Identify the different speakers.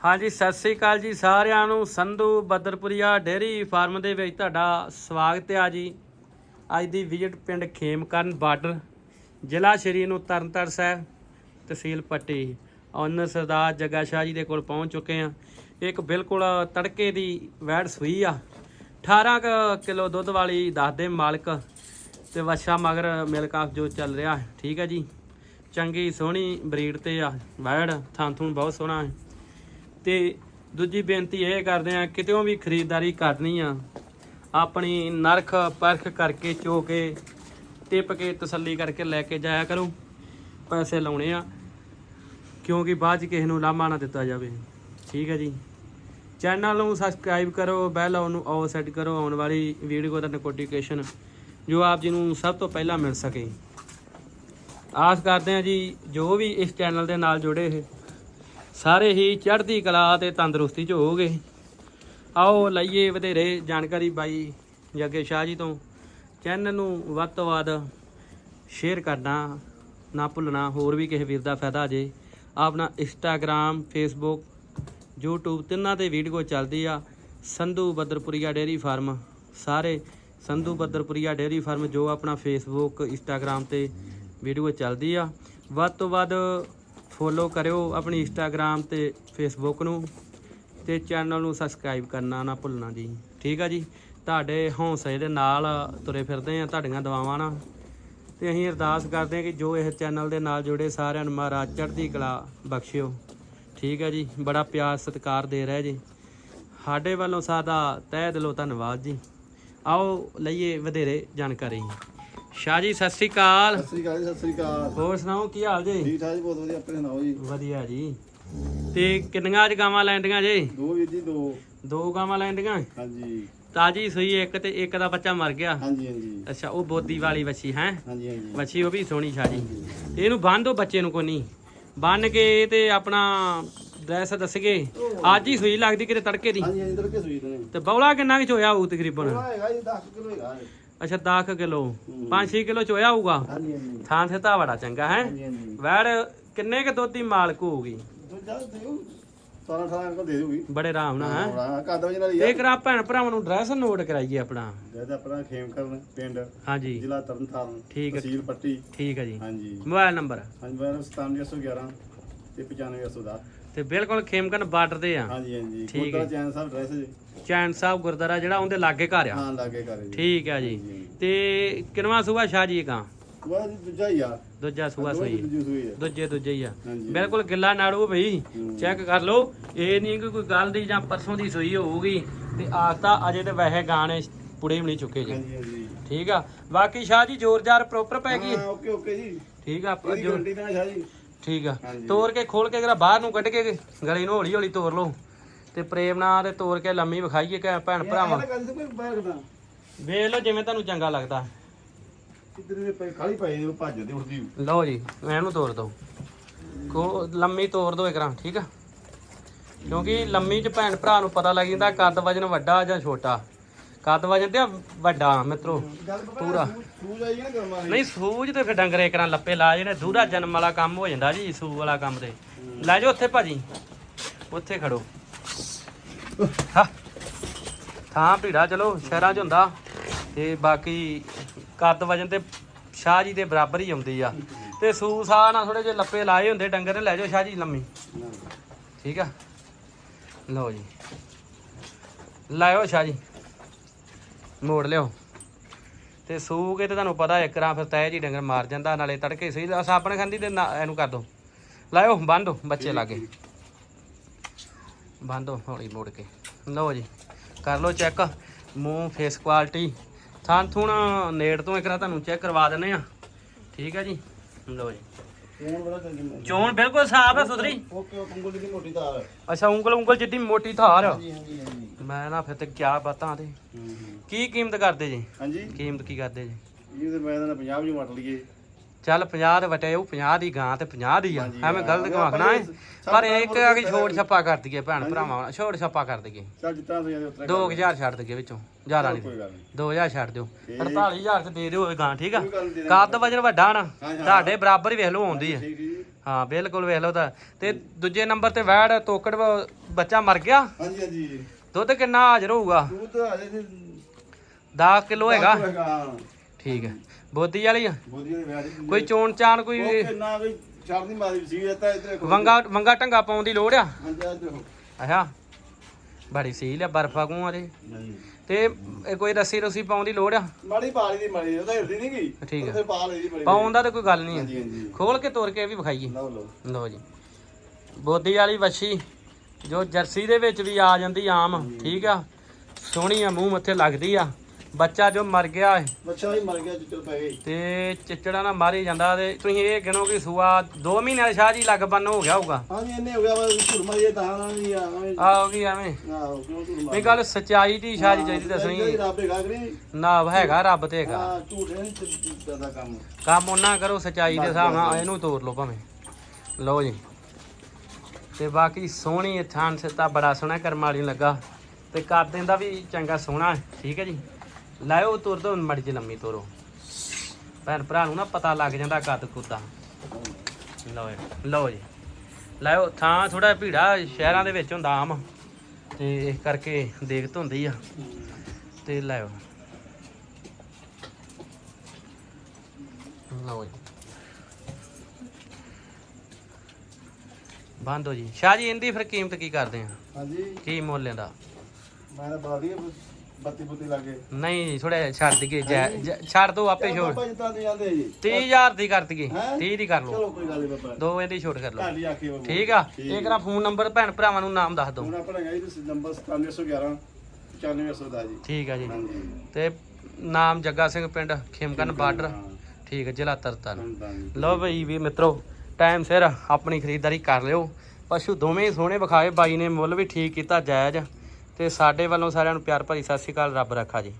Speaker 1: ਹਾਂਜੀ, ਸਤਿ ਸ੍ਰੀ ਅਕਾਲ ਜੀ ਸਾਰਿਆਂ ਨੂੰ। ਸੰਧੂ ਬਦਰਪੁਰੀਆ ਡੇਅਰੀ ਫਾਰਮ ਦੇ ਵਿੱਚ ਤੁਹਾਡਾ ਸਵਾਗਤ ਹੈ ਜੀ। ਅੱਜ ਦੀ ਵਿਜ਼ਿਟ ਪਿੰਡ ਖੇਮਕਰਨ ਬਾਰਡਰ, ਜ਼ਿਲ੍ਹਾ ਸ਼੍ਰੀ ਨੂੰ ਤਰਨਤਾਰਨ ਸਾਹਿਬ, ਤਹਿਸੀਲ ਪੱਟੀ। ਓਨਰ ਸਰਦਾਰ ਜੱਗਾ ਸ਼ਾਹ ਜੀ ਦੇ ਕੋਲ ਪਹੁੰਚ ਚੁੱਕੇ ਆ ਇੱਕ ਬਿਲਕੁਲ ਤੜਕੇ ਦੀ ਵੈੜ ਸੂਈ ਆ। 18 ਕੁ ਕਿਲੋ ਦੁੱਧ ਵਾਲੀ ਦੱਸਦੇ ਮਾਲਕ ਤੇ ਵਛਾ ਮਗਰ ਮਿਲਕ ਆਫ ਜੋ ਚੱਲ ਰਿਹਾ ਠੀਕ ਹੈ ਜੀ। ਚੰਗੀ ਸੋਹਣੀ ਬਰੀਡ ਤੇ ਆ ਵੈੜ। ਥਾਂ ਥੂਣ ਬਹੁਤ ਸੋਹਣਾ ਹੈ। ਤੇ ਦੂਜੀ ਬੇਨਤੀ ਇਹ ਕਰਦੇ ਆ ਕਿਤੇੋਂ ਵੀ ਖਰੀਦਦਾਰੀ ਕਰਨੀ ਆ, ਆਪਣੀ ਨਰਖ ਪਰਖ ਕਰਕੇ ਚੋ ਕੇ ਟਿਪ ਕੇ ਤਸੱਲੀ ਕਰਕੇ ਲੈ ਕੇ ਜਾਇਆ ਕਰੋ, ਪੈਸੇ ਲਾਉਣੇ ਆ, ਕਿਉਂਕਿ ਬਾਅਦ ਚ ਕਿਸੇ ਨੂੰ ਲਾਮਾ ਨਾ ਦਿੱਤਾ ਜਾਵੇ। ਠੀਕ ਹੈ ਜੀ। ਚੈਨਲ ਨੂੰ ਸਬਸਕ੍ਰਾਈਬ ਕਰੋ ਬੈਲ ਨੂੰ ਆਲ ਸੈੱਟ ਕਰੋ, ਆਉਣ ਵਾਲੀ ਵੀਡੀਓ ਦਾ ਨੋਟੀਫਿਕੇਸ਼ਨ ਜੋ ਆਪ ਜੀ ਨੂੰ ਸਭ ਤੋਂ ਪਹਿਲਾਂ ਮਿਲ ਸਕੇ। ਆਸ ਕਰਦੇ ਹਾਂ ਜੀ, ਜੋ ਵੀ ਇਸ ਚੈਨਲ ਦੇ ਨਾਲ ਜੁੜੇ ਹੈ ਸਾਰੇ ਹੀ ਚੜ੍ਹਦੀ ਕਲਾ ਤੇ ਤੰਦਰੁਸਤੀ ਚ ਹੋਵੋਗੇ। ਆਓ ਲਈਏ ਵਧੇਰੇ ਜਾਣਕਾਰੀ ਬਾਈ ਜੱਗੇ ਸ਼ਾਹ ਜੀ ਤੋਂ। ਚੈਨਲ ਨੂੰ ਵੱਧ ਤੋਂ ਵੱਧ ਸ਼ੇਅਰ ਕਰਨਾ ਨਾ ਭੁੱਲਣਾ, ਹੋਰ ਵੀ ਕਿਸੇ ਵੀਰ ਦਾ ਫਾਇਦਾ ਜੇ। ਆਪਣਾ ਇੰਸਟਾਗ੍ਰam ਫੇਸਬੁੱਕ YouTube ਤਿੰਨਾਂ ਤੇ ਵੀਡੀਓ ਚੱਲਦੀ ਆ। Sandhu Badarpuria dairy farm. ਸਾਰੇ ਸੰਧੂ ਬੱਦਰਪੁਰੀਆ ਡੇਅਰੀ ਫਾਰਮ ਜੋ ਆਪਣਾ ਫੇਸਬੁੱਕ ਇੰਸਟਾਗ੍ਰam ਤੇ ਵੀਡੀਓ ਚੱਲਦੀ ਆ। ਵੱਧ ਤੋਂ ਵੱਧ ਫੋਲੋ ਕਰਿਓ ਆਪਣੀ ਇੰਸਟਾਗ੍ਰam ਤੇ ਫੇਸਬੁੱਕ ਨੂੰ ਤੇ ਚੈਨਲ ਨੂੰ ਸਬਸਕ੍ਰਾਈਬ ਕਰਨਾ ਨਾ ਭੁੱਲਣਾ ਜੀ। ਠੀਕ ਆ ਜੀ? ਤੁਹਾਡੇ ਹੌਸਲੇ ਦੇ ਨਾਲ ਤੁਰੇ ਫਿਰਦੇ ਆ, ਤੁਹਾਡੀਆਂ ਦੁਆਵਾਂ ਨਾਲ। ਤੇ ਅਸੀਂ ਅਰਦਾਸ ਕਰਦੇ ਹਾਂ ਕਿ ਜੋ ਇਸ ਚੈਨਲ ਦੇ ਨਾਲ ਜੁੜੇ ਸਾਰਿਆਂ ਨੂੰ ਮਹਾਰਾਜ ਚੜ੍ਹਦੀ ਕਲਾ ਬਖਸ਼ਿਓ। ਠੀਕ ਹੈ ਜੀ? ਬੜਾ ਪਿਆਰ ਸਤਿਕਾਰ ਦੇ ਰਹੇ ਜੀ। ਸਾਡੇ ਵੱਲੋਂ ਸਾਡਾ ਤਹਿ ਦਿਲੋਂ ਧੰਨਵਾਦ ਜੀ। ਆਓ ਲਈਏ ਵਧੇਰੇ ਜਾਣਕਾਰੀ। ਸ਼ਾਹ ਜੀ ਸਤਿ ਸ੍ਰੀ ਅਕਾਲ।
Speaker 2: ਸਤਿ ਸ੍ਰੀ ਅਕਾਲ ਜੀ ਸਤਿ ਸ੍ਰੀ ਅਕਾਲ।
Speaker 1: ਹੋਰ ਸੁਣਾਓ ਕੀ ਹਾਲ ਜੀ?
Speaker 2: ਠੀਕ ਠਾਕ ਜੀ ਬਹੁਤ ਵਧੀਆ ਆਪਣੇ ਸੁਣਾਓ ਜੀ?
Speaker 1: ਵਧੀਆ ਜੀ। ਤੇ ਕਿੰਨੀਆਂ ਅੱਜ ਗਾਵਾਂ ਲੈਂਦੀਆਂ ਜੀ?
Speaker 2: ਦੋ ਵੀਰ ਜੀ ਦੋ।
Speaker 1: ਦੋ ਗਾਵਾਂ ਲੈਂਦੀਆਂ
Speaker 2: ਹਾਂਜੀ।
Speaker 1: ਤਾਜੀ ਸੂਈ ਇੱਕ ਤੇ ਇੱਕ ਦਾ ਬੱਚਾ ਮਰ ਗਿਆ।
Speaker 2: ਹਾਂਜੀ ਹਾਂਜੀ।
Speaker 1: ਅੱਛਾ ਉਹ ਬੋਦੀ ਵਾਲੀ ਵੱਛੀ ਹੈ?
Speaker 2: ਹਾਂਜੀ ਹਾਂਜੀ।
Speaker 1: ਵੱਛੀ ਉਹ ਵੀ ਸੋਹਣੀ ਛਾਜੀ ਇਹਨੂੰ ਬੰਨ ਦੋ ਬੱਚੇ ਨੂੰ ਕੋਈ ਨਹੀਂ। ਬੰਨ ਕੇ ਤੇ ਆਪਣਾ ਡਰੈਸ ਦੱਸਗੇ ਅੱਜ ਹੀ ਸੂਈ ਲੱਗਦੀ ਕਿਤੇ ਤੜਕੇ ਦੀ।
Speaker 2: ਹਾਂਜੀ ਇਧਰ ਕੇ ਸੂਈ
Speaker 1: ਤੇ ਬੌਲਾ ਕਿੰਨਾ ਕਿ ਚੋਇਆ ਹੋਊ ਤਕਰੀਬਨ?
Speaker 2: ਉਹ ਹੈਗਾ ਜੀ 10 ਕਿਲੋ ਹੈਗਾ।
Speaker 1: ਅੱਛਾ 10 ਕਿਲੋ। 5-6 ਕਿਲੋ ਚੋਇਆ ਹੋਊਗਾ?
Speaker 2: ਹਾਂਜੀ ਹਾਂਜੀ।
Speaker 1: ਥਾਂ ਤੇ ਤਾਂ ਬੜਾ ਚੰਗਾ ਹੈ?
Speaker 2: ਹਾਂਜੀ ਹਾਂਜੀ।
Speaker 1: ਵੈੜ ਕਿੰਨੇ ਕ ਦੁੱਧ ਦੀ ਮਾਲਕ ਹੋਊਗੀ?
Speaker 2: ਦੂਜਾ ਦਿਓ 17 18 ਅੰਕਲ ਦੇ ਦੂਗੀ
Speaker 1: ਬੜੇ ਆਰਾਮ ਨਾਲ ਹੈ?
Speaker 2: ਹਾਂ ਕਾਦਾ ਵਜੇ ਨਾਲ
Speaker 1: ਤੇ
Speaker 2: ਹੀ
Speaker 1: ਕਰਾ ਭੈਣ ਭਰਾਵਾਂ ਨੂੰ ਡਰੈਸ ਨੋਟ ਕਰਾਈਏ ਆਪਣਾ।
Speaker 2: ਜਦ ਆਪਣਾ ਖੇਮ ਕਰਨ ਪਿੰਡ
Speaker 1: ਹਾਂਜੀ।
Speaker 2: ਜ਼ਿਲ੍ਹਾ ਤਰਨਤਾਰਨ
Speaker 1: ਠੀਕ ਹੈ।
Speaker 2: ਤਹਿਸੀਲ ਪੱਟੀ।
Speaker 1: ਠੀਕ ਹੈ ਜੀ।
Speaker 2: ਹਾਂਜੀ।
Speaker 1: Mobile number?
Speaker 2: ਹਾਂਜੀ ਮੇਰਾ 97811 ਤੇ 95810
Speaker 1: ਤੇ ਬਿਲਕੁਲ ਖੇਮਕਨ ਬਾਰਡਰ ਤੇ ਆ।
Speaker 2: ਹਾਂਜੀ ਹਾਂਜੀ।
Speaker 1: ਠੀਕ ਹੈ।
Speaker 2: ਕੋਟਾ ਚੈਨ ਸਾਹਿਬ ਐਡਰੈਸ ਜੀ।
Speaker 1: ਚੈਨ ਸਾਹਿਬ ਗੁਰਦੁਆਰਾ ਜਿਹੜਾ ਉਹਦੇ ਲਾਗੇ ਘਰ ਆ।
Speaker 2: ਹਾਂ ਲਾਗੇ ਕਰੇ ਜੀ।
Speaker 1: ਠੀਕ ਹੈ ਜੀ। ਤੇ ਕਿਨਵਾ ਸੂਆ ਸ਼ਾਹ ਜੀ ਕਾ?
Speaker 2: ਜੀ ਦੂਜਾ ਹੀ ਆ।
Speaker 1: ਦੂਜਾ ਸੂਆ
Speaker 2: ਦੋਵੇਂ
Speaker 1: ਸਹੀ
Speaker 2: ਦੂਜੀ ਸੂਈ ਆ।
Speaker 1: ਦੂਜੇ ਦੂਜੇ ਹੀ ਆ।
Speaker 2: ਹਾਂਜੀ।
Speaker 1: ਬਿਲਕੁਲ ਗਿੱਲਾ ਨਾੜੂ ਭਈ
Speaker 2: ਹੂੰ।
Speaker 1: ਚੈੱਕ ਕਰ ਲਓ। ਇਹ ਨਹੀਂ ਕਿ ਕੋਈ ਗੱਲ ਦੀ ਜਾਂ ਪਰਸੋਂ ਦੀ ਸੂਈ ਹੋਊਗੀ। ਤੇ ਆਸਤਾ ਅਜੇ ਤੇ ਵੈਸੇ ਗਾਣੇ ਪੁੜੇ ਵੀ ਨਹੀਂ ਚੁੱਕੇ ਜੀ।
Speaker 2: ਹਾਂਜੀ ਹਾਂਜੀ।
Speaker 1: ਠੀਕ ਆ। ਬਾਕੀ ਸ਼ਾਹ ਜੀ ਜ਼ੋਰਦਾਰ ਪ੍ਰੋਪਰ ਪੈ ਗਈ।
Speaker 2: ਹਾਂ ਓਕੇ ਓਕੇ ਜੀ।
Speaker 1: ਠੀਕ ਆ ਆਪਾਂ
Speaker 2: ਇਹਦੀ
Speaker 1: ਜੋ-
Speaker 2: ਗਰੰਟੀ ਤਾਂ ਸ਼ਾਹ ਜੀ?
Speaker 1: ਠੀਕ ਆ। ਤੋੜ ਕੇ ਖੋਲ ਕੇ ਜਰਾ ਬਾਹਰ ਨੂੰ ਕੱਢ ਕੇ ਗਲੇ ਨੂੰ ਹੌਲੀ ਹੌਲੀ ਤੋੜ ਲਓ। ਤੇ ਪ੍ਰੇਮ ਨਾਲ ਤੇ ਤੋੜ ਕੇ ਲੰਮੀ ਵਿਖਾਈਏ ਕਿ ਭੈਣ ਭਰਾਵਾਂ। ਵੇਖ ਲਓ ਜਿਵੇਂ ਤੁਹਾਨੂੰ ਚੰਗਾ ਲੱਗਦਾ।
Speaker 2: ਦੇ
Speaker 1: ਲਓ ਜੀ ਇਹਨੂੰ ਤੋੜ ਦਿਓ ਕੋ ਲੰਮੀ ਤੋੜ ਦਿਓ ਇਕਰਾਂ ਠੀਕ ਆ। ਕਿਉਂਕਿ ਲੰਮੀ ਚ ਭੈਣ ਭਰਾ ਨੂੰ ਪਤਾ ਲੱਗ ਜਾਂਦਾ ਕੱਦ ਵਜਨ ਵੱਡਾ ਜਾਂ ਛੋਟਾ। ਕੱਦ ਵਜਨ ਤੇ ਵੱਡਾ ਮਿੱਤਰੋ ਪੂਰਾ।
Speaker 2: ਨਾ
Speaker 1: ਨਹੀਂ ਸੂਜ ਤੇ ਫਿਰ ਡੰਗਰੇ ਇਕਰਾਂ ਲੱਪੇ ਲਾ ਜਿਹੜੇ ਦੂਰਾ ਜਨਮ ਵਾਲਾ ਕੰਮ ਹੋ ਜਾਂਦਾ ਜੀ ਸੂ ਵਾਲਾ ਕੰਮ ਤੇ। ਲੈ ਜਾਓ ਉੱਥੇ ਭਾਜੀ। ਉੱਥੇ ਖੜੋ। ਹਾਂ। ਥਾਂ ਭੀੜਾ ਚਲੋ ਸ਼ਹਿਰਾਂ 'ਚ ਹੁੰਦਾ। ਤੇ ਬਾਕੀ ਕੱਦ ਵਜਨ ਤੇ ਸ਼ਾਹ ਜੀ ਦੇ ਬਰਾਬਰ ਹੀ ਆਉਂਦੀ ਆ। ਤੇ ਸੂ ਸਾਹ ਨਾਲ ਥੋੜੇ ਜਿਹੇ ਲੱਪੇ ਲਾਏ ਹੁੰਦੇ ਡੰਗਰ ਨੇ। ਲੈ ਜਾਓ ਸ਼ਾਹ ਜੀ ਲੰਮੀ। ਠੀਕ ਆ? ਲਓ ਜੀ। ਲਾਇਓ ਸ਼ਾਹ ਜੀ। ਮੋੜ ਲਿਓ ਤੇ ਸੂ ਕੇ ਤੇ ਤੁਹਾਨੂੰ ਪਤਾ ਇੱਕ ਰਾਂ ਫਿਰ ਤੈ ਜੀ ਡੰਗਰ ਮਾਰ ਜਾਂਦਾ ਨਾਲੇ ਤੜਕੇ ਸਹੀ ਸਾਬਣ ਖੰਦੀ ਤੇ ਇਹਨੂੰ ਕਰ ਦੋ। ਲਾਇਓ ਬੰਦੋ ਬੱਚੇ ਲਾਗੇ। ਬੰਦੋ ਹੌਲੀ ਮੋੜ ਕੇ। ਲਓ ਜੀ ਕਰ ਲਓ ਚੈੱਕ। ਮੂੰਹ ਫੇਸ ਕੁਆਲਿਟੀ ਥਾਂ ਥੁਣ ਨੇੜ ਤੋਂ ਇੱਕ ਰਾਂ ਤੁਹਾਨੂੰ ਚੈੱਕ ਕਰਵਾ ਦਿੰਨੇ ਆ ਠੀਕ ਹੈ ਜੀ? ਲਓ ਜੀ।
Speaker 2: ਫੋਨ ਬੜਾ ਚੰਗੀ
Speaker 1: ਚੋਣ ਬਿਲਕੁਲ ਸਾਫ਼ ਹੈ ਸੁਥਰੀ
Speaker 2: ਓਕੇ ਓਕੇ ਉਂਗਲ ਦੀ ਮੋਟੀ ਤਾਰ
Speaker 1: ਅੱਛਾ ਉਂਗਲ ਉਂਗਲ ਜਿੱਡੀ ਮੋਟੀ ਧਾਰ।
Speaker 2: ਹਾਂਜੀ ਹਾਂਜੀ ਹਾਂਜੀ।
Speaker 1: ਮੈਂ ਨਾ ਫਿਰ ਤੇ ਕਿਆ ਬਾਤਾਂ ਤੇ।
Speaker 2: ਹੂੰ, ਹੂੰ।
Speaker 1: ਕੀ ਕੀਮਤ ਕਰਦੇ ਜੀ?
Speaker 2: ਹਾਂਜੀ।
Speaker 1: ਕੀਮਤ ਕੀ ਕਰਦੇ ਜੀ?
Speaker 2: ਇਹ ਤੇ ਮੈਂ ਤਾਂ 50 ਜੀ ਮਟ ਲਈਏ।
Speaker 1: ਚੱਲ 50 ਦੇ ਵਟੇ ਉਹ 50 ਦੀ ਗਾਂ ਤੇ 50 ਦੀ ਆ।
Speaker 2: ਹਾਂਜੀ,
Speaker 1: ਐਵੇਂ ਗਲਤ
Speaker 2: ਹਾਂ, ਸਭ
Speaker 1: ਪਰ ਇੱਕ ਆ ਕਿ ਛੋੜ ਛੱਪਾ ਕਰ ਦਈਏ ਭੈਣ
Speaker 2: ਹਾਂਜੀ।
Speaker 1: ਭਰਾਵਾਂ ਨਾਲ ਛੋੜ ਛੱਪਾ ਕਰ ਦਈਏ।
Speaker 2: ਚੱਲ ਜਿੱਤਾਂ ਤੋਂ ਜਾਂਦੇ ਉਤਰਾ
Speaker 1: 2000 ਛੱਡ ਦਈਏ ਵਿੱਚੋਂ ਜ਼ਿਆਦਾ ਨਹੀਂ।
Speaker 2: ਕੋਈ ਗੱਲ ਨਹੀਂ।
Speaker 1: 2000 ਛੱਡ ਦਿਓ।
Speaker 2: ਠੀਕ।
Speaker 1: 48000 ਤੇ ਦੇ ਦਿਓ ਇਹ ਗਾਂ ਠੀਕ ਆ?
Speaker 2: ਕੋਈ ਗੱਲ ਨੀ, ਦੇ ਦਾਂਗੇ।
Speaker 1: ਕੱਦ ਵਜਨ ਵੱਡਾ ਨਾ।
Speaker 2: ਹਾਂ।
Speaker 1: ਤੁਹਾਡੇ ਬਰਾਬਰ ਹੀ ਵੇਖ ਲਓ ਆਉਂਦੀ ਹੈ
Speaker 2: ਠੀਕ
Speaker 1: ਹਾਂ ਬਿਲਕੁਲ ਵੇਖ ਲਓ ਤਾਂ। ਤੇ ਦੂਜੇ ਨੰਬਰ ਤੇ ਵੈੜ ਤੋਕੜ ਬੱਚਾ ਮਰ ਗਿਆ।
Speaker 2: ਹਾਂਜੀ ਹਾਂਜੀ।
Speaker 1: ਦੁੱਧ ਕਿੰਨਾ ਹਾਜ਼ਰ ਹੋਊਗਾ?
Speaker 2: ਦੁੱਧ ਆ ਜੇ
Speaker 1: 10 ਕਿਲੋ ਹੈਗਾ। ਠੀਕ ਹੈ। ਬੋਦੀ ਵਾਲੀ ਆ?
Speaker 2: ਵਧੀਆ ਵਿਆਹ ਦੀ
Speaker 1: ਕੋਈ ਚੋਣ ਚਾਣ ਕੋਈ
Speaker 2: ਉਹ ਕਿੰਨਾ ਵੀ ਸ਼ਰਦੀ ਮਾਰੀ ਸੀ ਇਹ ਤਾਂ ਇੱਧਰ।
Speaker 1: ਵੰਗਾ ਵੰਗਾ ਟੰਗਾ ਪਾਉਣ ਦੀ ਲੋੜ ਆ?
Speaker 2: ਹਾਂਜੀ ਆ ਦੇਖੋ।
Speaker 1: ਅੱਛਾ ਬੜੀ ਸੀਲ ਆ ਬਰਫਾ ਕੂ ਆ ਤੇ ਤੇ ਇਹ ਕੋਈ ਰੱਸੀ ਰੁੱਸੀ ਪਾਉਣ ਦੀ ਲੋੜ ਆ?
Speaker 2: ਮਾੜੀ ਪਾਲੀ ਦੀ ਮਾੜੀ ਉਹਦਾ ਹਿਰਦੀ ਨਹੀਂ ਗਈ
Speaker 1: ਠੀਕ ਹੈ।
Speaker 2: ਉੱਥੇ ਪਾ ਲਈ ਦੀ ਬੜੀ
Speaker 1: ਪਾਉਣ ਦਾ ਤਾਂ ਕੋਈ ਗੱਲ ਨਹੀਂ
Speaker 2: ਹਾਂਜੀ
Speaker 1: ਹੈ ਖੋਲ ਕੇ ਤੋੜ ਕੇ ਇਹ ਵੀ ਵਿਖਾਈਏ।
Speaker 2: ਲਓ ਲਓ।
Speaker 1: ਲੋ ਜੀ। ਬੋਦੀ ਵਾਲੀ ਵੱਛੀ ਜੋ ਜਰਸੀ ਦੇ ਵਿੱਚ ਵੀ ਆ ਜਾਂਦੀ ਆਮ ਠੀਕ ਆ। ਸੋਹਣੀ ਆ ਮੂੰਹ ਮੱਥੇ ਲੱਗਦੀ ਆ। ਬੱਚਾ ਜੋ ਮਰ ਗਿਆ ਹੈ
Speaker 2: ਬੱਚਾ ਹੀ ਮਰ ਗਿਆ ਚਿੱਟਰ ਪੈ ਗਈ
Speaker 1: ਤੇ ਚਿਚੜਾ ਨਾਲ ਮਾਰੀ ਜਾਂਦਾ ਤੇ ਤੁਸੀਂ ਇਹ ਗਿਣੋ ਕਿ ਸੂਆ 2 ਮਹੀਨਿਆਂ ਦਾ ਸ਼ਾਹ ਜੀ ਲੱਗ ਬੰਨ ਹੋ ਗਿਆ ਹੋਊਗਾ।
Speaker 2: ਹਾਂਜੀ ਇੰਨੇ ਹੋ ਗਿਆ ਵਾ ਝੁਰ ਮਾਰੀਏ ਤਾਂ ਨਾਲ ਨਹੀਂ ਆ ਐਵੇਂ
Speaker 1: ਆ ਕੀ ਐਵੇਂ।
Speaker 2: ਆਹੋ ਕਿਉਂ ਝੁਰ ਮਾਰ
Speaker 1: ਇਹ ਗੱਲ ਸਚਾਈ ਦੀ ਸ਼ਾਹ ਜੀ ਚਾਹੀਦੀ ਦੱਸਣੀ
Speaker 2: ਰੱਬ ਹੈਗਾ ਕਿ ਨਹੀਂ?
Speaker 1: ਨਾ ਹੈਗਾ ਰੱਬ ਤੇ ਹੈਗਾ।
Speaker 2: ਹਾਂ ਝੂਠ ਨਹੀਂ ਜ਼ਿਆਦਾ ਕੰਮ।
Speaker 1: ਕੰਮ ਉਹਨਾਂ ਕਰੋ ਸਚਾਈ ਦੇ ਹਿਸਾਬ ਨਾਲ ਇਹਨੂੰ ਤੋੜ ਲਓ ਭਾਵੇਂ। ਲਓ ਜੀ। ਤੇ ਬਾਕੀ ਸੋਹਣੀ ਥਾਨ ਸਿੱਤਾ ਬੜਾ ਸੋਹਣਾ ਕਰਮ ਵਾਲੀ ਨੂੰ ਲੱਗਾ। ਤੇ ਕਰ ਦਿੰਦਾ ਵੀ ਚੰਗਾ ਸੋਹਣਾ ਹੈ, ਠੀਕ ਹੈ ਜੀ। ਲਾਇਓ ਤੁਰ ਤੋਂ ਮੜੀ ਜੀ ਲੰਮੀ ਤੋਰੋ। ਭੈਣ ਭਰਾ ਨੂੰ ਨਾ ਪਤਾ ਲੱਗ ਜਾਂਦਾ ਕੱਦ ਕੁੱਦਾ ਲਓ ਜੀ ਲਓ ਜੀ। ਲਾਇਓ ਥਾਂ ਥੋੜਾ ਭੀੜਾ ਸ਼ਹਿਰਾਂ ਦੇ ਵਿੱਚ ਹੁੰਦਾ ਆਮ ਤੇ ਇਸ ਕਰਕੇ ਦੇਖਤ ਹੁੰਦੀ ਆ। ਤੇ ਲਾਇਓ। ਲਓ ਜੀ। ਬੰਦ ਹੋ ਜੀ। ਸ਼ਾਹ ਜੀ ਇਹਦੀ ਫਿਰ ਕੀਮਤ ਕੀ ਕਰਦੇ ਆ?
Speaker 2: ਹਾਂਜੀ।
Speaker 1: ਕੀ ਮੁੱਲ ਇਹਦਾ?
Speaker 2: ਮੈਂ ਤਾਂ ਦਈਏ ਬੱਤੀ ਬੁੱਤੀ ਲੱਗੇ
Speaker 1: ਨਹੀਂ ਥੋੜਾ ਛੱਡ ਦਈਏ ਜੈ- ਜੈ- ਛੱਡ ਦੋ ਆਪੇ ਛੋੜ।
Speaker 2: ਪਾਪਾ ਜਿੱਦਾਂ ਦੇ ਜਾਂਦੇ ਜੀ।
Speaker 1: 30000 ਦੀ ਕਰ ਦਈਏ
Speaker 2: ਹੈਂ?
Speaker 1: 30 ਦੀ ਕਰ ਲਓ।
Speaker 2: ਚਲੋ ਕੋਈ ਗੱਲ ਨਹੀਂ ਬਾਬਾ।
Speaker 1: ਦੋ ਇਹਦੀ ਛੋਟ ਕਰ ਲਓ।
Speaker 2: ਆਖੀ ਬਾਬਾ।
Speaker 1: ਠੀਕ ਆ? ਇਹ ਕਰਾ ਫੋਨ ਨੰਬਰ ਭੈਣ ਭਰਾਵਾਂ ਨੂੰ ਨਾਮ ਦੱਸ ਦਿਓ।
Speaker 2: ਹੁਣ ਆਪਣਾ ਹੈਗਾ ਜੀ ਤੁਸੀਂ ਨੰਬਰ 9711 95800 ਦਾ ਜੀ।
Speaker 1: ਠੀਕ ਆ ਜੀ।
Speaker 2: ਹਾਂਜੀ।
Speaker 1: ਤੇ ਨਾਮ ਜੱਗਾ ਸਿੰਘ ਪਿੰਡ ਖੇਮਕਨ ਬਾਰਡਰ। ਠੀਕ ਹੈ ਜ਼ਿਲ੍ਹਾ ਤਰਨਤਾਰਨ। ਲਓ ਬਈ ਵੀ ਮਿੱਤਰੋ ਟਾਈਮ ਸਿਰ ਆਪਣੀ ਖਰੀਦਦਾਰੀ ਕਰ ਲਿਓ। ਪਸ਼ੂ ਦੋਵੇਂ ਹੀ ਸੋਹਣੇ ਵਿਖਾਏ ਬਾਈ ਨੇ ਮੁੱਲ ਵੀ ਠੀਕ ਕੀਤਾ ਜਾਇਜ਼। ਤੇ ਸਾਡੇ ਵੱਲੋਂ ਸਾਰਿਆਂ ਨੂੰ ਪਿਆਰ ਭਰੀ ਸਤਿ ਸ਼੍ਰੀ ਅਕਾਲ ਰੱਬ ਰੱਖਾ ਜੀ।